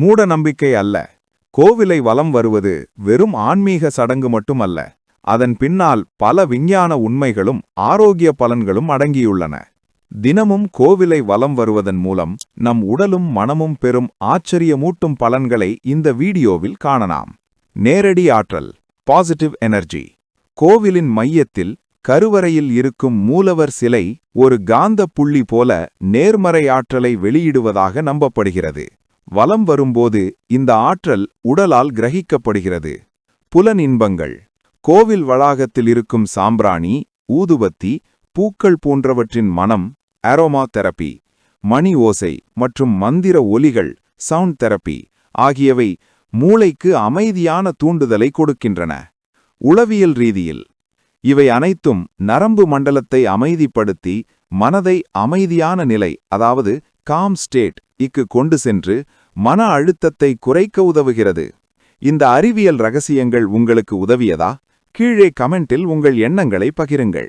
மூட நம்பிக்கை அல்ல. கோவிலை வலம் வருவது வெறும் ஆன்மீக சடங்கு மட்டுமல்ல. அதன் பின்னால் பல விஞ்ஞான உண்மைகளும் ஆரோக்கிய பலன்களும் அடங்கியுள்ளன. தினமும் கோவிலை வலம் வருவதன் மூலம் நம் உடலும் மனமும் பெறும் ஆச்சரியமூட்டும் பலன்களை இந்த வீடியோவில் காணலாம். நேரடி ஆற்றல் பாசிட்டிவ் எனர்ஜி கோவிலின் மையத்தில் கருவறையில் இருக்கும் மூலவர் சிலை ஒரு காந்த புள்ளி போல நேர்மறை ஆற்றலை வெளியிடுவதாக நம்பப்படுகிறது. வலம் வரும்போது இந்த ஆற்றல் உடலால் கிரகிக்கப்படுகிறது. புலன் இன்பங்கள் கோவில் வளாகத்தில் இருக்கும் சாம்பிராணி ஊதுபத்தி பூக்கள் போன்றவற்றின் மனம் அரோமா தெரப்பி மணி ஓசை மற்றும் மந்திர ஒலிகள் சவுண்ட் தெரப்பி ஆகியவை மூளைக்கு அமைதியான தூண்டுதலை கொடுக்கின்றன. உளவியல் ரீதியில் இவை அனைத்தும் நரம்பு மண்டலத்தை அமைதிப்படுத்தி மனதை அமைதியான நிலை அதாவது காம் ஸ்டேட் இக்கு கொண்டு சென்று மன அழுத்தத்தை குறைக்க உதவுகிறது. இந்த அறிவியல் ரகசியங்கள் உங்களுக்கு உதவியதா? கீழே கமெண்டில் உங்கள் எண்ணங்களை பகிருங்கள்.